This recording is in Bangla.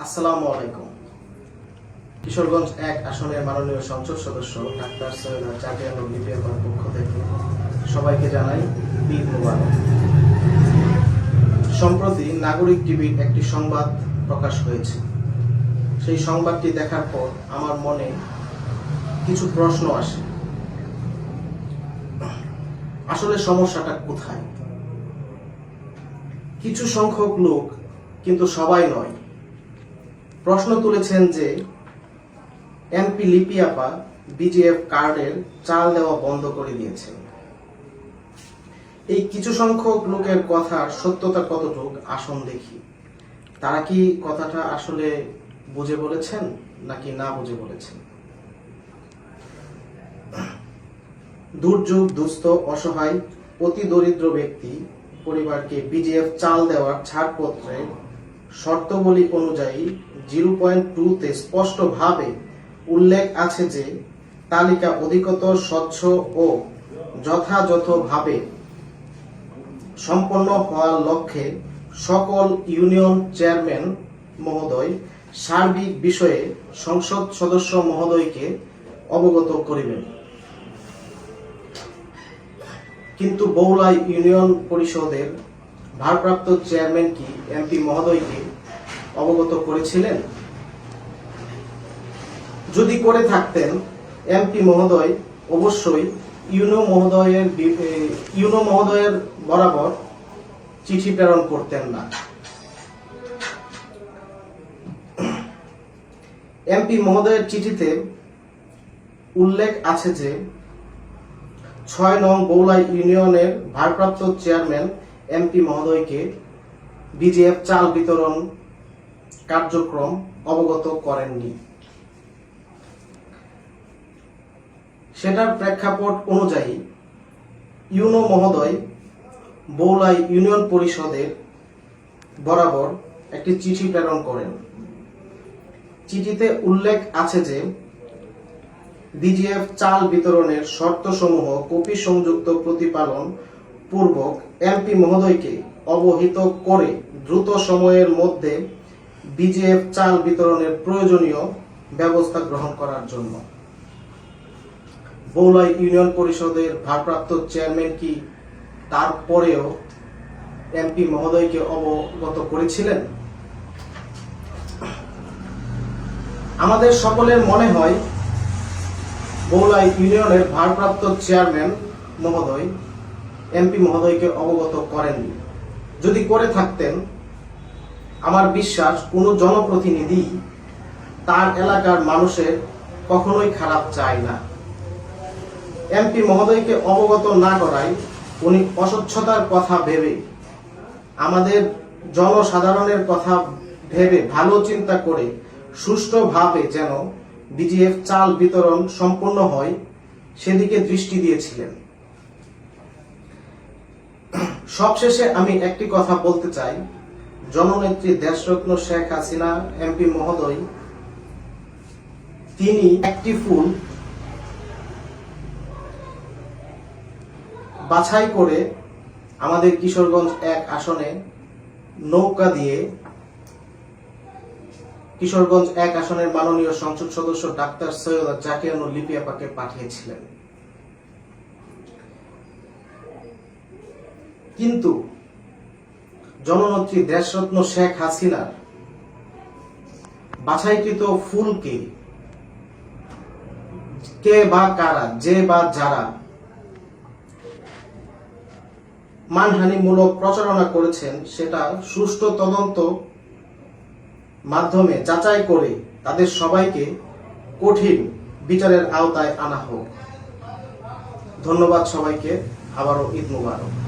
আসসালামু আলাইকুম। কিশোরগঞ্জ এক আসনের মাননীয় সংসদ সদস্য ডাক্তার সৈয়দ জাকির লিপিয়ার পক্ষ থেকে সবাইকে জানাই ঈদ মুবারক। সম্প্রতি নাগরিক টিভির একটি সংবাদ প্রকাশ হয়েছে। সেই সংবাদটি দেখার পর আমার মনে কিছু প্রশ্ন আসে। আসলে সমস্যাটা কোথায়? কিছু সংখ্যক লোক কিন্তু সবাই নয়। প্রশ্ন তুলেছেন যে, এমপি লিপিয়াপা বিজিএফ কার্ডের চাল দেওয়া বন্ধ করে দিয়েছেন। এই কিছু সংখ্যক লোকের কথার সত্যতা কতটুক আসন দেখি? তারা কি কথাটা আসলে বুঝে বলেছেন নাকি না বুঝে বলেছেন? দুর্যোগ, দুস্থ, অসহায়, অতি দরিদ্র ব্যক্তি, পরিবারকে বিজিএফ চাল দেওয়ার ছাড়পত্রে শর্তাবলী অনুযায়ী জিরো পয়েন্ট টুতে স্পষ্টভাবে উল্লেখ আছে যে তালিকা অধিকতর স্বচ্ছ ও যথাযথভাবে সম্পন্ন হওয়ার লক্ষ্যে সকল ইউনিয়ন চেয়ারম্যান মহোদয় সার্বিক বিষয়ে সংসদ সদস্য মহোদয়কে অবগত করিবেন। কিন্তু বৌলা ইউনিয়ন পরিষদের ভারপ্রাপ্ত চেয়ারম্যান কি এমপি মহোদয়কে অবগত করেছিলেন? যদি করে থাকতেন, এমপি মহোদয় অবশ্যই ইউনো মহোদয়ের ইউনো মহোদয়ের বরাবর চিঠি প্রেরণ করতেন না। এমপি মহোদয়ের চিঠিতে উল্লেখ আছে যে, ছয় নং বৌলা ইউনিয়নের ভারপ্রাপ্ত চেয়ারম্যান এমপি মহোদয়কে বিজিএফ চাল বিতরণ কার্যক্রম অবগত করেননি। সেটার প্রেক্ষাপট অনুযায়ী ইউনো মহোদয় বৌলাই ইউনিয়ন পরিষদের বরাবর একটি চিঠি প্রেরণ করেন। চিঠিতে উল্লেখ আছে যে বিজিএফ চাল বিতরণের শর্তসমূহ কপি সংযুক্ত প্রতিপালন পূর্বক এমপি মহোদয়কে অবহিত করে দ্রুত সময়ের মধ্যে বিজিএফ চাল বিতরণের প্রয়োজনীয় ব্যবস্থা গ্রহণ করার জন্য। বৌলাই ইউনিয়ন পরিষদের ভারপ্রাপ্ত চেয়ারম্যান কি তারপরেও এমপি মহোদয়কে অবগত করেছিলেন? আমাদের সকলের মনে হয় বৌলাই ইউনিয়নের ভারপ্রাপ্ত চেয়ারম্যান মহোদয়, এমপি মহোদয়কে অবগত করেননি। যদি করে থাকতেন আমার বিশ্বাস, কোনো জনপ্রতিনিধি তার এলাকার মানুষের কখনোই খারাপ চায় না। এমপি মহোদয়কে অবগত না করায় উনি অস্বচ্ছতার কথা ভেবে, আমাদের জনসাধারণের কথা ভেবে ভালো চিন্তা করে সুষ্ঠুভাবে যেন বিজিএফ চাল বিতরণ সম্পন্ন হয়, সেদিকে দৃষ্টি দিয়েছিলেন। সবশেষে আমি একটি কথা বলতে চাই। জননেত্রী দেশরত্ন শেখ হাসিনা, এমপি মহোদয়, তিনি একটি ফুল বাছাই করে আমাদের কিশোরগঞ্জ এক আসনে নৌকা দিয়ে কিশোরগঞ্জ এক আসনের মাননীয় সংসদ সদস্য ডাক্তার সৈয়দ জাকিরানুর লিপিয়াপাকে পাঠিয়েছিলেন। কিন্তু জননেত্রী দেশরত্ন শেখ হাসিনার বাছাইকৃত ফুলকে কে বা কারা, যে বা যারা মানহানিমূলক প্রচারণা করেছেন, সেটা সুষ্ঠু তদন্ত মাধ্যমে যাচাই করে তাদের সবাইকে কঠিন বিচারের আওতায় আনা হোক। ধন্যবাদ সবাইকে। আবারও ঈদ মুবারক।